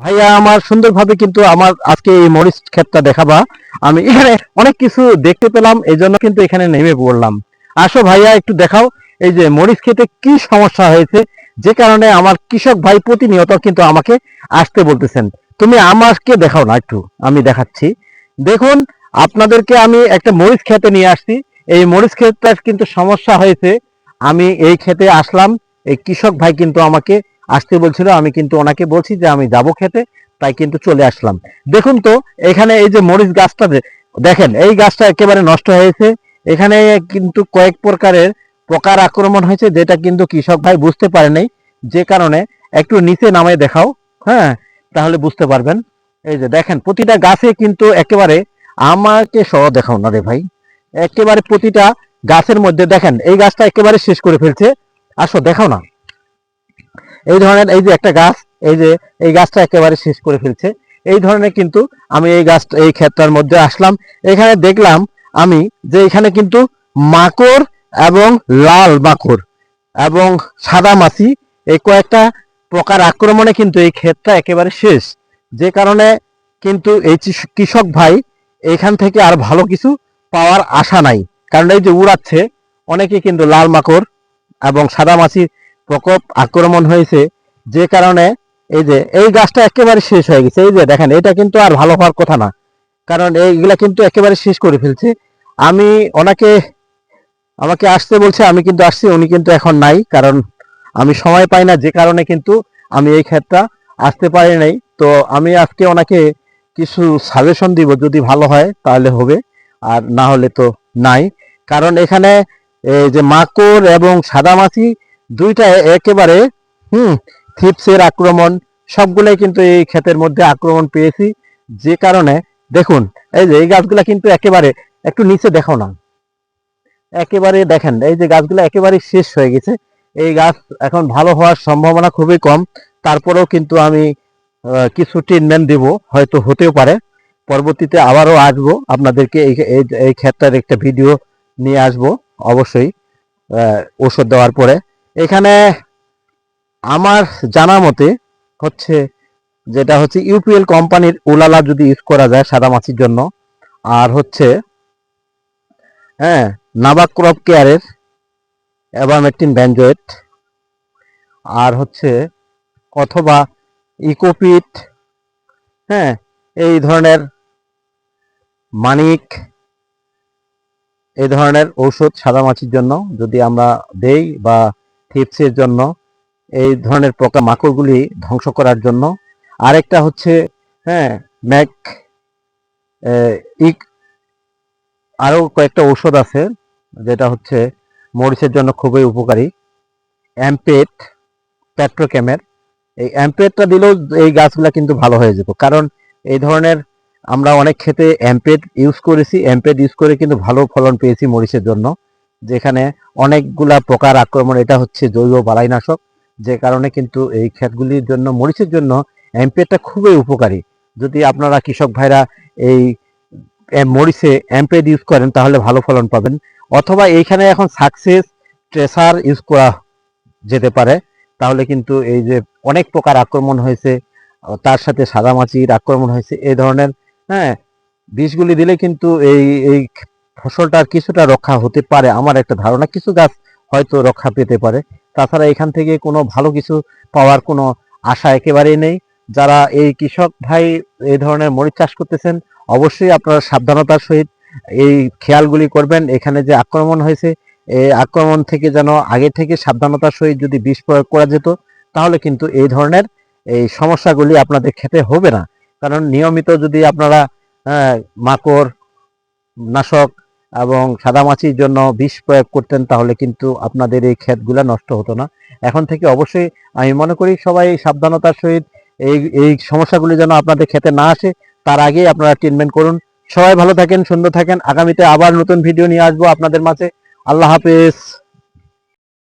ভাইয়া, আমার সুন্দরভাবে কিন্তু আমার আজকে এই মরিচ ক্ষেতটা দেখাবা। আমি এখানে অনেক কিছু দেখতে পেলাম, এই জন্য কিন্তু এখানে নেমে পড়লাম। আসো ভাইয়া, একটু দেখাও, এই যে মরিচ খেতে কি সমস্যা হয়েছে, যে কারণে আমার কৃষক ভাই প্রতিনিয়ত কিন্তু আমাকে আসতে বলতেছেন। তুমি আমাকে দেখাও না একটু, আমি দেখাচ্ছি। দেখুন, আপনাদেরকে আমি একটা মরিচ খেতে নিয়ে আসছি। এই মরিচ ক্ষেতটার কিন্তু সমস্যা হয়েছে। আমি এই খেতে আসলাম, এই কৃষক ভাই কিন্তু আমাকে আসতে বলছিল, আমি কিন্তু ওনাকে বলছি যে আমি যাব খেতে, তাই কিন্তু চলে আসলাম। দেখুন তো, এখানে এই যে মরিচ গাছটা দেখেন, এই গাছটা একেবারে নষ্ট হয়েছে এখানে কিন্তু কয়েক প্রকারের পোকার আক্রমণ হয়েছে, যেটা কিন্তু কৃষক ভাই বুঝতে পারে নাই। যে কারণে একটু নিচে নামে দেখাও হ্যাঁ তাহলে বুঝতে পারবেন। এই যে দেখেন, প্রতিটা গাছে কিন্তু একেবারে আমাকে সহ দেখাও না রে ভাই। একেবারে প্রতিটা গাছের মধ্যে, দেখেন, এই গাছটা একেবারে শেষ করে ফেলছে। আসো, দেখাও না। এই ধরনের, এই যে একটা গাছ, এই যে, এই গাছটা একেবারে শেষ করে ফেলছে। এই ধরনের কিন্তু আমি এই গাছ, এই ক্ষেতটার মধ্যে আসলাম। এখানে দেখলাম আমি যে এখানে কিন্তু মাকড় এবং লাল মাকড় এবং সাদা মাছি, এই কয়েকটা প্রকার আক্রমণে কিন্তু এই ক্ষেতটা একেবারে শেষ। যে কারণে কিন্তু এই কৃষক ভাই এখান থেকে আর ভালো কিছু পাওয়ার আশা নাই। কারণ এই যে উড়াচ্ছে, অনেকে কিন্তু লাল মাকড় এবং সাদা মাছির প্রকোপ আক্রমণ হয়েছে, যে কারণে এই যে, এই গাছটা একেবারে শেষ হয়ে গেছে। এই যে দেখেন, এটা কিন্তু আর ভালো হওয়ার কথা না। কারণ এইগুলা কিন্তু একেবারে শেষ করে ফেলছে। আমি ওনাকে, আমাকে আসতে বলছে, আমি কিন্তু আসছি, উনি কিন্তু এখন নাই। কারণ আমি সময় পাই না, যে কারণে কিন্তু আমি এই ক্ষেতটা আসতে পারি নাই। তো আমি আজকে ওনাকে কিছু সাজেশন দিব, যদি ভালো হয়, তাহলে হবে। আর না হলে তো নাই। কারণ এখানে এই যে মাকড় এবং সাদামাছি দুইটা একেবারে, হুম, থিপসের আক্রমণ, সবগুলাই কিন্তু এই ক্ষেতের মধ্যে আক্রমণ পেয়েছি। যে কারণে, দেখুন, এই যে এই গাছগুলা কিন্তু একেবারে একটু নিচে দেখো না। একেবারে দেখেন, এই যে গাছগুলো একেবারে শেষ হয়ে গেছে। এই গাছ এখন ভালো হওয়ার সম্ভাবনা খুবই কম। তারপরেও কিন্তু আমি কিছু ট্রিটমেন্ট দিব, হয়তো হতেও পারে। পরবর্তীতে আবারও আসব। আপনাদেরকে এই, এই- ক্ষেতটার একটা ভিডিও নিয়ে আসব, অবশ্যই ওষুধ দেওয়ার পরে। এখানে আমার জানা মতে হচ্ছে যেটা হচ্ছে ইউপিএল কোম্পানির উলালা যদি ইউজ করা যায় সাদা মাছির জন্য, আর হচ্ছে হ্যাঁ নাবাক ক্রপ কেয়ারের অ্যাবামেটিন ব্যানজয়েট আর হচ্ছে অথবা ইকোপিট হ্যাঁ এই ধরনের মানিক, এই ধরনের ঔষধ সাদা মাছির জন্য যদি আমরা দেই বা থিপসের জন্য, এই ধরনের পোকা মাকড়গুলি ধ্বংস করার জন্য। আরেকটা হচ্ছে হ্যাঁ ম্যাক ইক, আরও কয়েকটা ঔষধ আছে, যেটা হচ্ছে মরিচের জন্য খুবই উপকারী। অ্যাম্পেট, পেট্রোক্যামের। এই অ্যাম্পেটটা দিলেও এই গাছগুলা কিন্তু ভালো হয়ে যেত কারণ এই ধরনের আমরা অনেক ক্ষেত্রে অ্যাম্পেট ইউজ করেছি, অ্যাম্পেট ইউজ করে কিন্তু ভালো ফলন পেয়েছি মরিচের জন্য। যেখানে অনেকগুলা পোকার আক্রমণ, এটা হচ্ছে জৈব বালাইনাশক, যে কারণে কিন্তু এই ক্ষেতগুলির জন্য, মরিচের জন্য অ্যাম্পেটটা খুবই উপকারী। যদি আপনারা কৃষক ভাইরা এই মরিচে অ্যাম্পেড ইউজ করেন, তাহলে ভালো ফলন পাবেন। অথবা এইখানে এখন সাকসেস ট্রেসার ইউজ করা যেতে পারে, তাহলে কিন্তু এই যে অনেক প্রকার আক্রমণ হয়েছে, তার সাথে সাদামাছির আক্রমণ হয়েছে এই ধরনের হ্যাঁ বিষগুলি দিলে কিন্তু এই এই ফসলটার কিছুটা রক্ষা হতে পারে আমার একটা ধারণা। কিছু গাছ হয়তো রক্ষা পেতে পারে। তাছাড়া এখান থেকে কোনো ভালো কিছু পাওয়ার কোনো আশা একেবারেই নেই। যারা এই কৃষক ভাই এই ধরনের মরিচ চাষ করতেছেন, অবশ্যই আপনারা সাবধানতার সহিত এই খেয়ালগুলি করবেন। এখানে যে আক্রমণ হয়েছে এই আক্রমণ থেকে যেন আগে থেকে সাবধানতার সহিত যদি বিষ প্রয়োগ করা যেত, তাহলে কিন্তু এই ধরনের এই সমস্যাগুলি আপনাদের খেতে হবে না। কারণ নিয়মিত যদি আপনারা মাকড়, নাশক এবং সাদামাছির জন্য বিষ প্রয়োগ করতেন, তাহলে কিন্তু আপনাদের এই ক্ষেতগুলা নষ্ট হতো না। এখন থেকে অবশ্যই আমি মনে করি সবাই সাবধানতার সহিত এই এই সমস্যাগুলি যেন আপনাদের খেতে না আসে, তার আগেই আপনারা ট্রিটমেন্ট করুন। সবাই ভালো থাকেন, সুন্দর থাকেন। আগামীতে আবার নতুন ভিডিও নিয়ে আসব আপনাদের মাঝে। আল্লাহ হাফেজ।